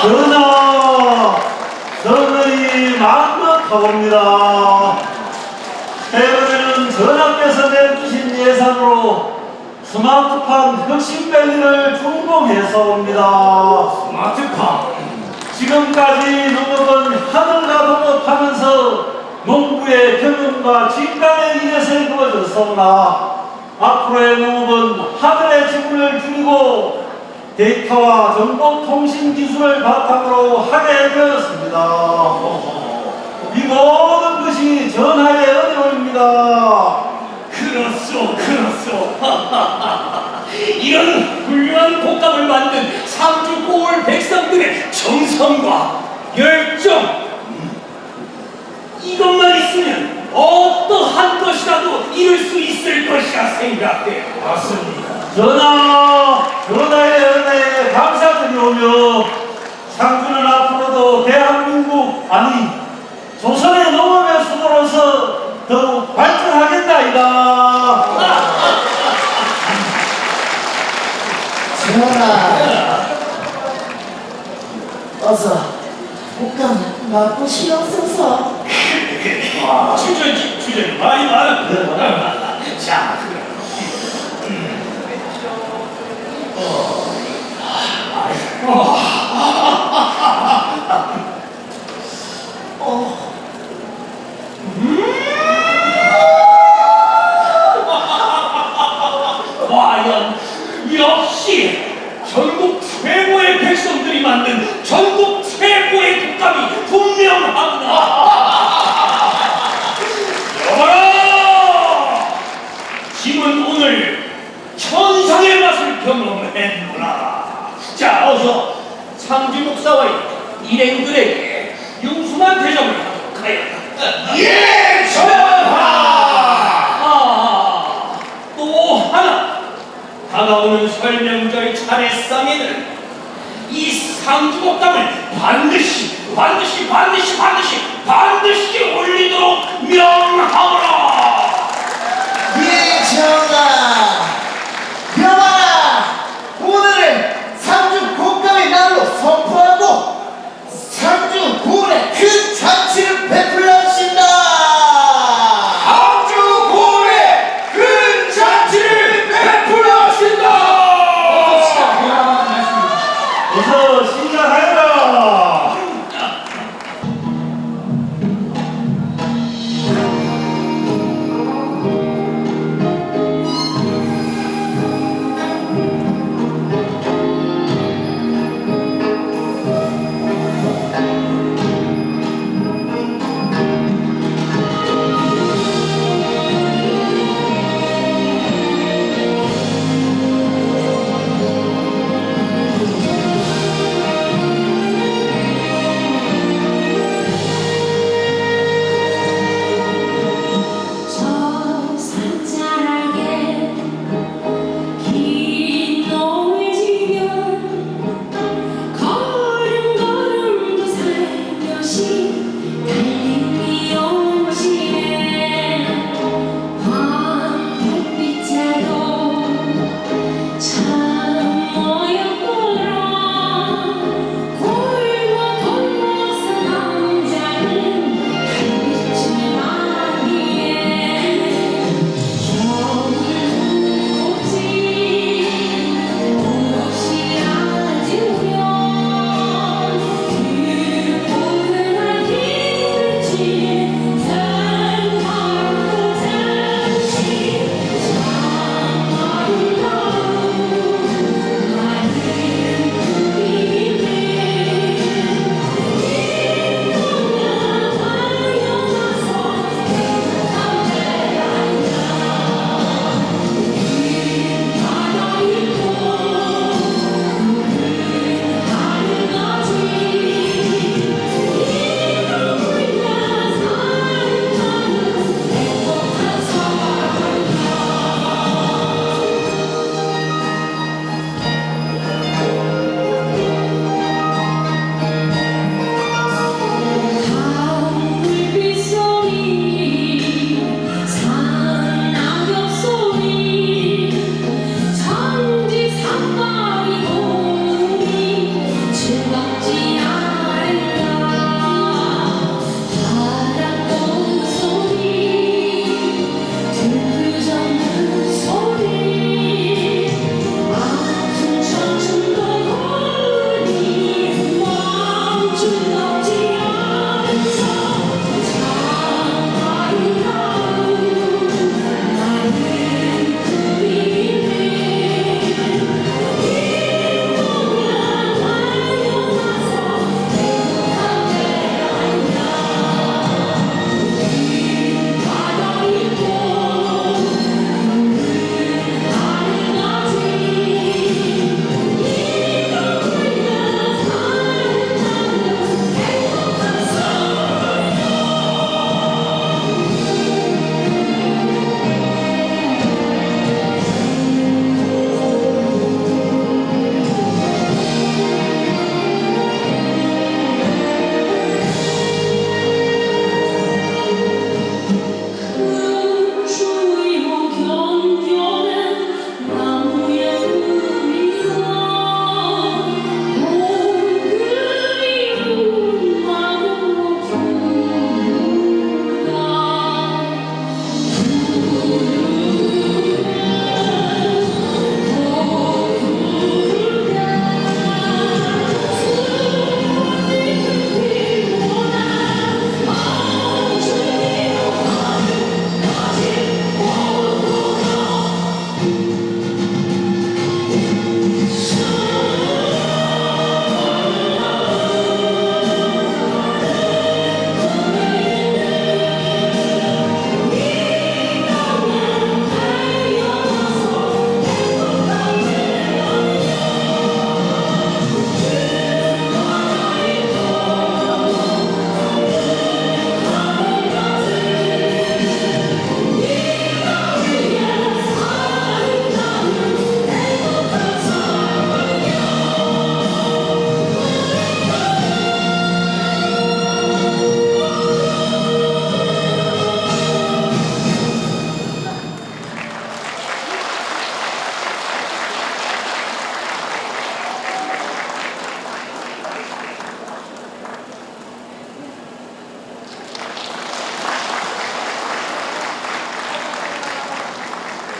전하, 저들이 만극하옵니다. 최근에는 전하께서 내주신 예산으로 스마트팜 혁신밸리를 준공해서 옵니다. 스마트팜. 지금까지 농업은 하늘과 동업하면서 농부의 경영과 직감에 의해서 이루어졌사오나 앞으로의 농업은 하늘의 지분을 줄이고 데이터와 정보 통신 기술을 바탕으로 하게 되었습니다. 이 모든 것이 전하의 은혜입니다. 그렇소, 그렇소. 이런 훌륭한 복감을 만든 상주 고을 백성들의 정성과 열정. 음, 이것만 있으면 어떠한 것이라도 이룰 수 있을 것이라 생각돼요. 맞습니다. 전하, 전하의 은혜에 감사드리오며 상주는 앞으로도 대한민국 아니 조선의 농업의 수도로서 더욱 발전 하겠나이다. 전하 어서 복감 맛보시옵소서. 주저지, 주저지, 많이 많아. 자, 그럼. 과연 역시 전국 최고의 백성들이 만든 전국 최고의 국감이 분명하구나. 여봐라! 짐은 오늘 천상의 맛을 경험했노라. 자, 어서 상주 목사와 일행들에게 융숭한 대접을 하도록 하여. 예, 전하! 아, 또 하나. 다가오는 설명절 차례상에는 이 상주곡담을 반드시 반드시 반드시 반드시 반드시 올리도록